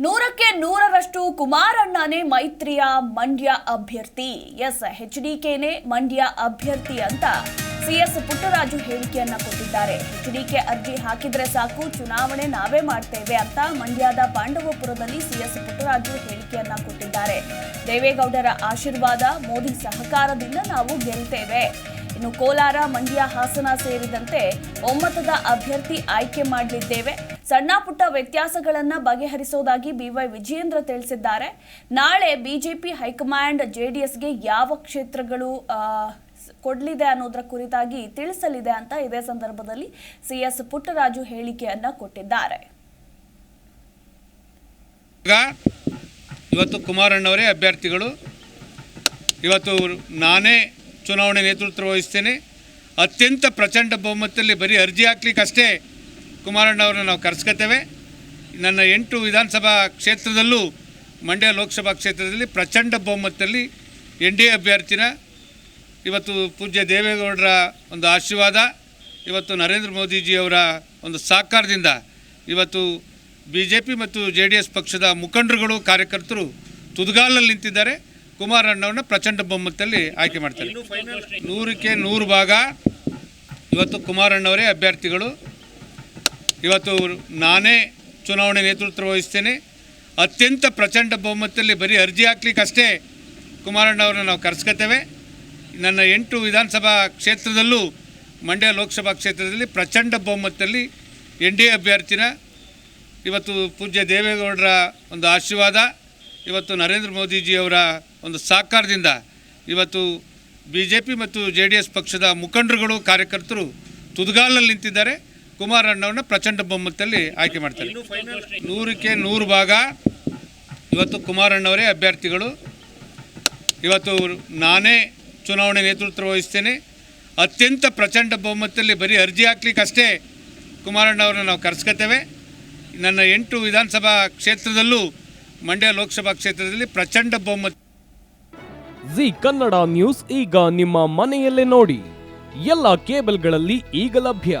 ನೂರಕ್ಕೆ ನೂರರಷ್ಟು ಕುಮಾರಣ್ಣನೇ ಮೈತ್ರಿಯ ಮಂಡ್ಯ ಅಭ್ಯರ್ಥಿ. ಎಸ್. ಎಚ್ ಡಿಕೆನೇ ಮಂಡ್ಯ ಅಭ್ಯರ್ಥಿ ಅಂತ ಸಿಎಸ್ ಪುಟ್ಟರಾಜು ಹೇಳಿಕೆಯನ್ನ ಕೊಟ್ಟಿದ್ದಾರೆ. ಎಚ್ ಡಿಕೆ ಅರ್ಜಿ ಹಾಕಿದ್ರೆ ಸಾಕು, ಚುನಾವಣೆ ನಾವೇ ಮಾಡ್ತೇವೆ ಅಂತ ಮಂಡ್ಯದ ಪಾಂಡವಪುರದಲ್ಲಿ ಸಿಎಸ್ ಪುಟ್ಟರಾಜು ಹೇಳಿಕೆಯನ್ನ ಕೊಟ್ಟಿದ್ದಾರೆ. ದೇವೇಗೌಡರ ಆಶೀರ್ವಾದ, ಮೋದಿ ಸಹಕಾರದಿಂದ ನಾವು ಗೆಲ್ತೇವೆ. ಇನ್ನು ಕೋಲಾರ, ಮಂಡ್ಯ ಹಾಸನ ಸೇರಿದಂತೆ ಒಮ್ಮತದ ಅಭ್ಯರ್ಥಿ ಆಯ್ಕೆ ಮಾಡಲಿದ್ದೇವೆ. ಸಣ್ಣ ಪುಟ್ಟ ವ್ಯತ್ಯಾಸಗಳನ್ನ ಬಗೆಹರಿಸೋದಾಗಿ ಬಿವೈ ವಿಜಯೇಂದ್ರ ತಿಳಿಸಿದ್ದಾರೆ. ನಾಳೆ ಬಿಜೆಪಿ ಹೈಕಮಾಂಡ್ ಜೆಡಿಎಸ್ಗೆ ಯಾವ ಕ್ಷೇತ್ರಗಳು ಕೊಡಲಿದೆ ಅನ್ನೋದರ ಕುರಿತಾಗಿ ತಿಳಿಸಲಿದೆ ಅಂತ ಇದೇ ಸಂದರ್ಭದಲ್ಲಿ ಸಿ ಎಸ್ ಪುಟ್ಟರಾಜು ಹೇಳಿಕೆಯನ್ನು ಕೊಟ್ಟಿದ್ದಾರೆ. ಇವತ್ತು ಕುಮಾರಣ್ಣವರೇ ಅಭ್ಯರ್ಥಿಗಳು. ಇವತ್ತು ನಾನೇ ಚುನಾವಣೆ ನೇತೃತ್ವ ವಹಿಸ್ತೇನೆ. ಅತ್ಯಂತ ಪ್ರಚಂಡ ಬಹುಮತದಲ್ಲಿ ಬರೀ ಅರ್ಜಿ ಹಾಕ್ಲಿಕ್ಕೆ ಅಷ್ಟೇ ಕುಮಾರಣ್ಣವ್ರನ್ನ ನಾವು ಕರೆಸ್ಕೊತೇವೆ ನನ್ನ ಎಂಟು ವಿಧಾನಸಭಾ ಕ್ಷೇತ್ರದಲ್ಲೂ ಮಂಡ್ಯ ಲೋಕಸಭಾ ಕ್ಷೇತ್ರದಲ್ಲಿ ಪ್ರಚಂಡ ಬಹುಮತದಲ್ಲಿ ಎನ್ ಡಿ ಎ ಅಭ್ಯರ್ಥಿನ ಇವತ್ತು ಪೂಜ್ಯ ದೇವೇಗೌಡರ ಒಂದು ಆಶೀರ್ವಾದ, ಇವತ್ತು ನರೇಂದ್ರ ಮೋದಿಜಿಯವರ ಒಂದು ಸಹಕಾರದಿಂದ ಇವತ್ತು ಬಿ ಜೆ ಪಿ ಮತ್ತು ಜೆ ಡಿ ಎಸ್ ಪಕ್ಷದ ಮುಖಂಡರುಗಳು, ಕಾರ್ಯಕರ್ತರು ತುದುಗಾಲಲ್ಲಿ ನಿಂತಿದ್ದಾರೆ. ಕುಮಾರಣ್ಣವ್ರನ್ನ ಪ್ರಚಂಡ ಬಹುಮತದಲ್ಲಿ ಆಯ್ಕೆ ಮಾಡ್ತಾರೆ. ನೂರಕ್ಕೆ ನೂರು ಭಾಗ. ಇವತ್ತು ಕುಮಾರಣ್ಣವರೇ ಅಭ್ಯರ್ಥಿಗಳು. ಇವತ್ತು ನಾನೇ ಚುನಾವಣೆ ನೇತೃತ್ವ ವಹಿಸ್ತೇನೆ. ಅತ್ಯಂತ ಪ್ರಚಂಡ ಬಹುಮತದಲ್ಲಿ ಬರೀ ಅರ್ಜಿ ಹಾಕ್ಲಿಕ್ಕಷ್ಟೇ ಕುಮಾರಣ್ಣವ್ರನ್ನ ನಾವು ಕರೆಸ್ಕೊತೇವೆ. ನನ್ನ ಎಂಟು ವಿಧಾನಸಭಾ ಕ್ಷೇತ್ರದಲ್ಲೂ, ಮಂಡ್ಯ ಲೋಕಸಭಾ ಕ್ಷೇತ್ರದಲ್ಲಿ ಪ್ರಚಂಡ ಬಹುಮತದಲ್ಲಿ ಎನ್ ಡಿ ಎ ಅಭ್ಯರ್ಥಿನ ಇವತ್ತು ಪೂಜ್ಯ ದೇವೇಗೌಡರ ಒಂದು ಆಶೀರ್ವಾದ, ಇವತ್ತು ನರೇಂದ್ರ ಮೋದಿಜಿಯವರ ಒಂದು ಸಹಕಾರದಿಂದ ಇವತ್ತು ಬಿ ಮತ್ತು ಜೆ ಪಕ್ಷದ ಮುಖಂಡರುಗಳು, ಕಾರ್ಯಕರ್ತರು ತುದುಗಾಲಲ್ಲಿ ನಿಂತಿದ್ದಾರೆ. ಕುಮಾರಣ್ಣವ್ರನ್ನ ಪ್ರಚಂಡ ಬಹುಮತದಲ್ಲಿ ಆಯ್ಕೆ ಮಾಡ್ತಾರೆ. ನೂರಕ್ಕೆ ನೂರು ಭಾಗ. ಇವತ್ತು ಕುಮಾರಣ್ಣವರೇ ಅಭ್ಯರ್ಥಿಗಳು. ಇವತ್ತು ನಾನೇ ಚುನಾವಣೆ ನೇತೃತ್ವ ವಹಿಸ್ತೇನೆ. ಅತ್ಯಂತ ಪ್ರಚಂಡ ಬಹುಮತದಲ್ಲಿ ಬರೀ ಅರ್ಜಿ ಹಾಕ್ಲಿಕ್ಕಷ್ಟೇ ಕುಮಾರಣ್ಣವ್ರನ್ನ ನಾವು ಕರೆಸ್ಕೊತೇವೆ. ನನ್ನ ಎಂಟು ವಿಧಾನಸಭಾ ಕ್ಷೇತ್ರದಲ್ಲೂ ಮಂಡ್ಯ ಲೋಕಸಭಾ ಕ್ಷೇತ್ರದಲ್ಲಿ ಪ್ರಚಂಡ ಬಹುಮತ ಜಿ ಕನ್ನಡ ನ್ಯೂಸ್ ಈಗ ನಿಮ್ಮ ಮನೆಯಲ್ಲೇ ನೋಡಿ. ಎಲ್ಲ ಕೇಬಲ್ಗಳಲ್ಲಿ ಈಗ ಲಭ್ಯ.